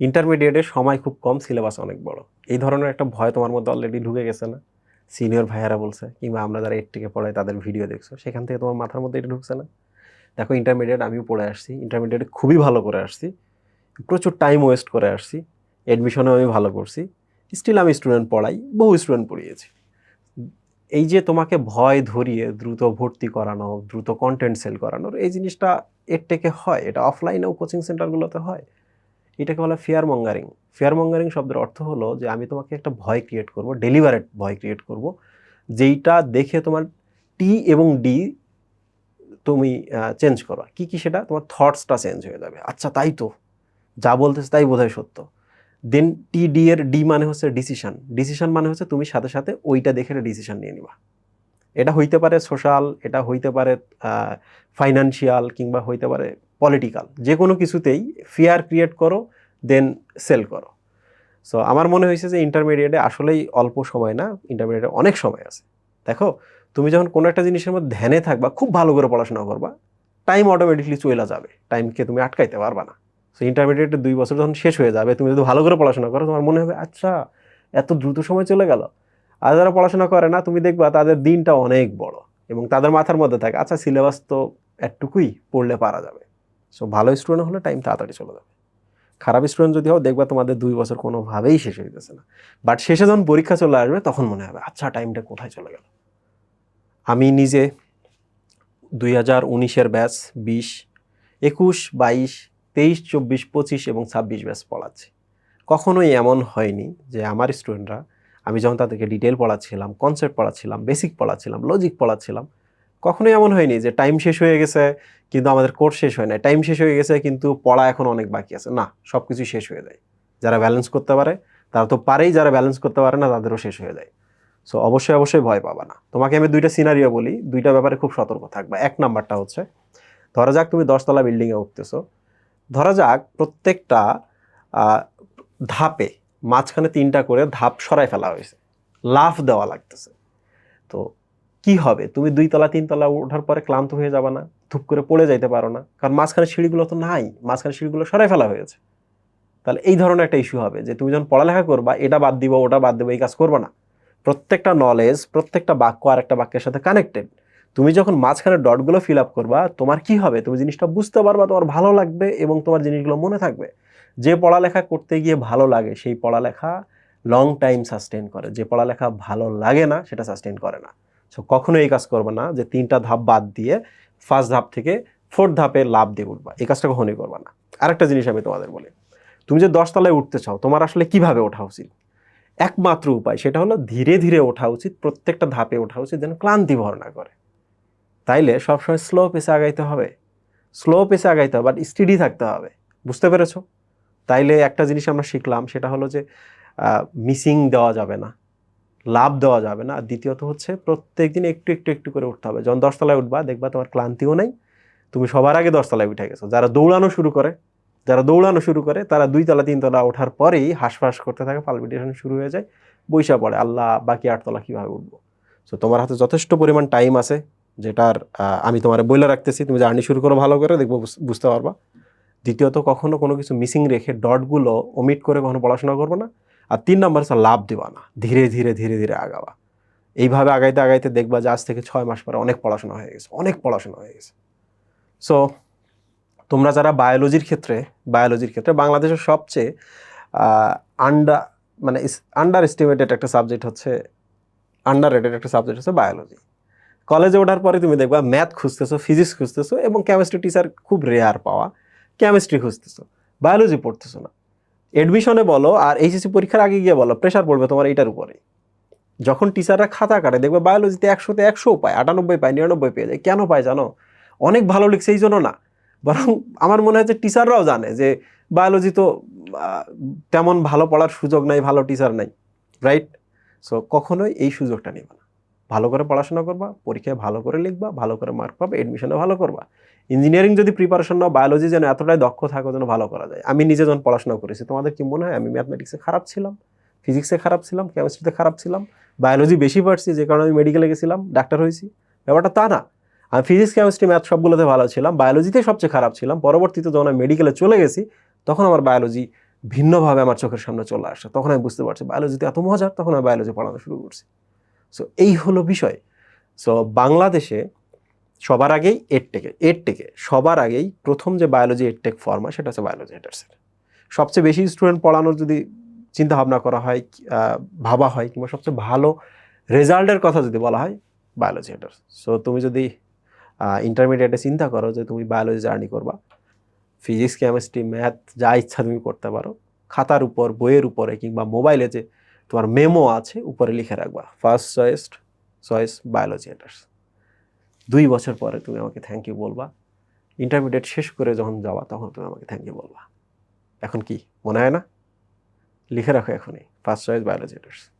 ইন্টারমিডিয়েটের সময় খুব কম সিলেবাস অনেক বড়। এই ধরনের একটা ভয় তোমার মধ্যে অলরেডি ঢুকে গেছে না? সিনিয়র ভাইয়ারা বলছে, কিংবা আমরা যারা এইট থেকে পড়াই তাদের ভিডিও দেখছ, সেখান থেকে তোমার মাথার মধ্যে এটা ঢুকছে না? দেখো ইন্টারমিডিয়েট আমিও পড়ে আসছি ইন্টারমিডিয়েটে খুবই ভালো করে আসছি, প্রচুর টাইম ওয়েস্ট করে আসছি অ্যাডমিশনেও আমি ভালো করছি স্টিল আমি স্টুডেন্ট পড়াই, বহু স্টুডেন্ট পড়িয়েছি। এই যে তোমাকে ভয় ধরিয়ে দ্রুত ভর্তি করানো, দ্রুত কন্টেন্ট সেল করানোর, এই জিনিসটা এর থেকে হয়। এটা অফলাইনেও কোচিং সেন্টারগুলোতে হয়। এটাকে বলা ফেয়ার মঙ্গারিং ফেয়ার মঙ্গারিং শব্দের অর্থ হলো যে আমি তোমাকে একটা ভয় ক্রিয়েট করব ডেলিভারেট ভয় ক্রিয়েট করব, যেইটা দেখে তোমার টি এবং ডি তুমি চেঞ্জ করো কি কি সেটা? তোমার থটসটা চেঞ্জ হয়ে যাবে। আচ্ছা তাই তো। যা বলতেছে তাই বোধহয় সত্য। দেন টি ডি এর ডি মানে হচ্ছে ডিসিশন ডিসিশন মানে হচ্ছে তুমি সাথে সাথে ওইটা দেখে ডিসিশন নিয়ে নিবা। এটা হইতে পারে সোশ্যাল এটা হইতে পারে ফাইন্যান্সিয়াল কিংবা হইতে পারে পলিটিক্যাল যে কোনো কিছুতেই ফিয়ার ক্রিয়েট করো দেন সেল করো। সো আমার মনে হয়েছে যে ইন্টারমিডিয়েটে আসলেই অল্প সময় না ইন্টারমিডিয়েটে অনেক সময় আছে। দেখো, তুমি যখন কোনো একটা জিনিসের মধ্যে ধ্যানে থাকবা, খুব ভালো করে পড়াশোনা করবা টাইম অটোমেটিকলি চলে যাবে। টাইমকে তুমি আটকাইতে পারবা না। সো ইন্টারমিডিয়েটে দুই বছর যখন শেষ হয়ে যাবে, তুমি যদি ভালো করে পড়াশোনা করো, তোমার মনে হবে আচ্ছা এত দ্রুত সময় চলে গেল। আর যারা পড়াশোনা করে না, তুমি দেখবা তাদের দিনটা অনেক বড় এবং তাদের মাথার মধ্যে থাকে আচ্ছা সিলেবাস তো একটুকুই পড়লে পারা যাবে। সো ভালো স্টুডেন্ট হলে টাইম তাড়াতাড়ি চলে যাবে। খারাপ স্টুডেন্ট যদি হও, দেখবা তোমাদের দুই বছর কোনোভাবেই শেষ হয়ে হইতেছে না। বাট শেষে যখন পরীক্ষা চলে আসবে, তখন মনে হবে আচ্ছা টাইমটা কোথায় চলে গেল? আমি নিজে দুই হাজার উনিশের ব্যাচ বিশ, একুশ, বাইশ, তেইশ, চব্বিশ, পঁচিশ এবং ছাব্বিশ ব্যাচ পড়াচ্ছি। কখনোই এমন হয়নি যে আমার স্টুডেন্টরা আমি যখন তাদেরকে ডিটেল পড়াচ্ছিলাম কনসেপ্ট পড়াচ্ছিলাম বেসিক পড়াচ্ছিলাম লজিক পড়াচ্ছিলাম কখনোই এমন হয়নি যে টাইম শেষ হয়ে গেছে, কিন্তু আমাদের কোর্স শেষ হয় না টাইম শেষ হয়ে গেছে, কিন্তু পড়া এখন অনেক বাকি আছে। না সব কিছু শেষ হয়ে যায়। যারা ব্যালেন্স করতে পারে, তারা তো পারেই যারা ব্যালেন্স করতে পারে না, তাদেরও শেষ হয়ে যায়। সো অবশ্যই অবশ্যই ভয় পাবা না। তোমাকে আমি দুইটা সিনারিও বলি। দুইটা ব্যাপারে খুব সতর্ক থাকবা। এক নাম্বারটা হচ্ছে, ধরা যাক তুমি দশতলা বিল্ডিংয়ে উঠতেছো। ধরা যাক প্রত্যেকটা ধাপে মাঝখানে তিনটা করে ধাপ সরাই ফেলা হয়েছে। লাফ দেওয়া লাগতেছে। তো কি হবে? তুমি দুই তলা, তিন তলা ওঠার পরে ক্লান্ত হয়ে যাবে না, ধূপ করে পড়ে যাইতে পারো না। কারণ মাঝখানে সিঁড়িগুলো তো নাই, মাঝখানে সিঁড়িগুলো সরাই ফেলা হয়েছে। তাহলে এই ধরনের একটা ইস্যু হবে যে, তুমি যখন পড়ালেখা করবা, এটা বাদ দিব, ওটা বাদ দেবো, এই কাজ করবা না। প্রত্যেকটা নলেজ প্রত্যেকটা বাক্য আর একটা বাক্যের সাথে কানেক্টেড তুমি যখন মাঝখানে ডটগুলো ফিল আপ করবা, তোমার কি হবে? তুমি জিনিসটা বুঝতে পারবা, তোমার ভালো লাগবে এবং তোমার জিনিসগুলো মনে থাকবে। যে পড়ালেখা করতে গিয়ে ভালো লাগে, সেই পড়ালেখা লং টাইম সাস্টেন করে। যে পড়ালেখা ভালো লাগে না, সেটা সাস্টেন করে না। সো কখনো এই কাজ করবে না যে তিনটা ধাপ বাদ দিয়ে ফার্স্ট ধাপ থেকে ফোর্থ ধাপে লাভ দিয়ে উঠবা। এই কাজটা কখনোই করবে না। আরেকটা জিনিস আমি তোমাদের বলি। তুমি যে দশতলায় উঠতে চাও, তোমার আসলে কীভাবে ওঠা উচিত? একমাত্র উপায় সেটা হলো ধীরে ধীরে ওঠা উচিত, প্রত্যেকটা ধাপে ওঠা উচিত যেন ক্লান্তি ভর না করে। তাইলে সবসময় স্লো পেসে আগাইতে হবে। স্লো পেসে আগাইতে হবে বাট স্টিডি থাকতে হবে। বুঝতে পেরেছ? তাইলে একটা জিনিস আমরা শিখলাম, সেটা হলো যে মিসিং দেওয়া যাবে না। লাভ দেওয়া যাবে না। আর দ্বিতীয়ত হচ্ছে প্রত্যেক দিন একটু একটু একটু করে উঠতে হবে। যখন দশতলায় উঠবা, দেখবা তোমার ক্লান্তিও নেই। তুমি সবার আগে দশতলায় উঠে গেছো। যারা দৌড়ানো শুরু করে, যারা দৌড়ানো শুরু করে, তারা দুই তলা তিন তলা ওঠার পরেই হাঁসফাঁস করতে থাকে পালপিটেশন শুরু হয়ে যায়, বৈশা পড়ে, আল্লাহ, বাকি আটতলা কীভাবে উঠবো? সো তোমার হাতে যথেষ্ট পরিমাণ টাইম আছে, যেটার আমি তোমার বইলে রাখতেছি। তুমি জার্নি শুরু করো ভালো করে, দেখব, বুঝ- বুঝতে পারবা। দ্বিতীয়ত, কখনো কোনো কিছু মিসিং রেখে ডটগুলো ওমিট করে কখনো পড়াশোনা করবে না। আর তিন নম্বর হচ্ছে লাভ দেওয়া না। ধীরে ধীরে ধীরে ধীরে আগাবা। এইভাবে আগাইতে আগাইতে দেখবা যে আজ থেকে ছয় মাস পরে অনেক পড়াশোনা হয়ে গেছে, অনেক পড়াশোনা হয়ে গেছে। সো তোমরা যারা বায়োলজির ক্ষেত্রে বায়োলজির ক্ষেত্রে বাংলাদেশের সবচেয়ে আন্ডার মানে আন্ডার এস্টিমেটেড একটা সাবজেক্ট হচ্ছে আন্ডার রেটেড একটা সাবজেক্ট হচ্ছে বায়োলজি কলেজে ওঠার পরে তুমি দেখবা ম্যাথ খুঁজতেছো ফিজিক্স খুঁজতেছো এবং কেমিস্ট্রি টিচার খুব রেয়ার পাওয়া। কেমিস্ট্রি খুঁজতেছো। বায়োলজি পড়তেছো না। এডমিশনে বলো আর এইচএসসি পরীক্ষার আগে গিয়ে বলো প্রেশার পড়বে তোমার এইটার উপরে। যখন টিচাররা খাতা কাটে, দেখবে বায়োলজিতে একশোতে একশো পায়, আটানব্বই পায়, নিরানব্বই পেয়ে যায়। কেন পায় জানো? অনেক ভালো লিখছে এই জন্য না। বরং আমার মনে হয় যে টিচাররাও জানে যে বায়োলজি তো তেমন ভালো পড়ার সুযোগ নাই, ভালো টিচার নাই রাইট সো কখনোই এই সুযোগটা নেবে না। ভালো করে পড়াশোনা করবা, পরীক্ষায় ভালো করে লিখবা, ভালো করে মার্ক পাবে এডমিশনে ভালো করবা। ইঞ্জিনিয়ারিং যদি প্রিপারেশন নাও বায়োলজি যেন এতটাই দক্ষ থাকো যেন ভালো করা যায়। আমি নিজে যখন পড়াশোনা করেছি, তোমাদের কি মনে হয়? আমি ম্যাথমেটিক্সে খারাপ ছিলাম? ফিজিক্সে খারাপ ছিলাম? কেমিস্ট্রিতে খারাপ ছিলাম? বায়োলজি বেশি পারছি, যে কারণে আমি মেডিকেলে গেছিলাম ডাক্তার হয়েছি। ব্যাপারটা তা না। আমি ফিজিক্স কেমিস্ট্রি ম্যাথ সবগুলোতে ভালো ছিলাম। বায়োলজিতে সবচেয়ে খারাপ ছিলাম। পরবর্তীতে যখন আমি মেডিকেলে চলে গেছি, তখন আমার বায়োলজি ভিন্নভাবে আমার চোখের সামনে চলে আসে। তখন আমি বুঝতে পারছি বায়োলজিতে এত মজার তখন আমি বায়োলজি পড়ানো শুরু করছি। সো এই হলো বিষয়। সো বাংলাদেশে সবার আগেই এডটেকে এডটেকে সবার আগেই প্রথম যে বায়োলজি এডটেক ফর্ম সেটা হচ্ছে বায়োলজি হেটার্সের সবচেয়ে বেশি স্টুডেন্ট পড়ানোর যদি চিন্তা ভাবনা করা হয় ভাবা হয়, কিংবা সবচেয়ে ভালো রেজাল্টের কথা যদি বলা হয় বায়োলজি হেটার্স সো তুমি যদি ইন্টারমিডিয়েটে চিন্তা করো যে তুমি বায়োলজি জার্নি করবা ফিজিক্স কেমিস্ট্রি ম্যাথ যা ইচ্ছা তুমি করতে পারো, খাতার উপর, বইয়ের উপরে, কিংবা মোবাইলে যে তোমার মেমো আছে, উপরে লিখে রাখবা first choice choice biology haters দুই বছর পরে তুমি আমাকে থ্যাংক ইউ বলবা। ইন্টারমিডিয়েট শেষ করে যখন যাওয়া তখন তুমি আমাকে থ্যাংক ইউ বলবা। এখন কি? মনে হয় না? লিখে রাখো এখনই। First choice biology haters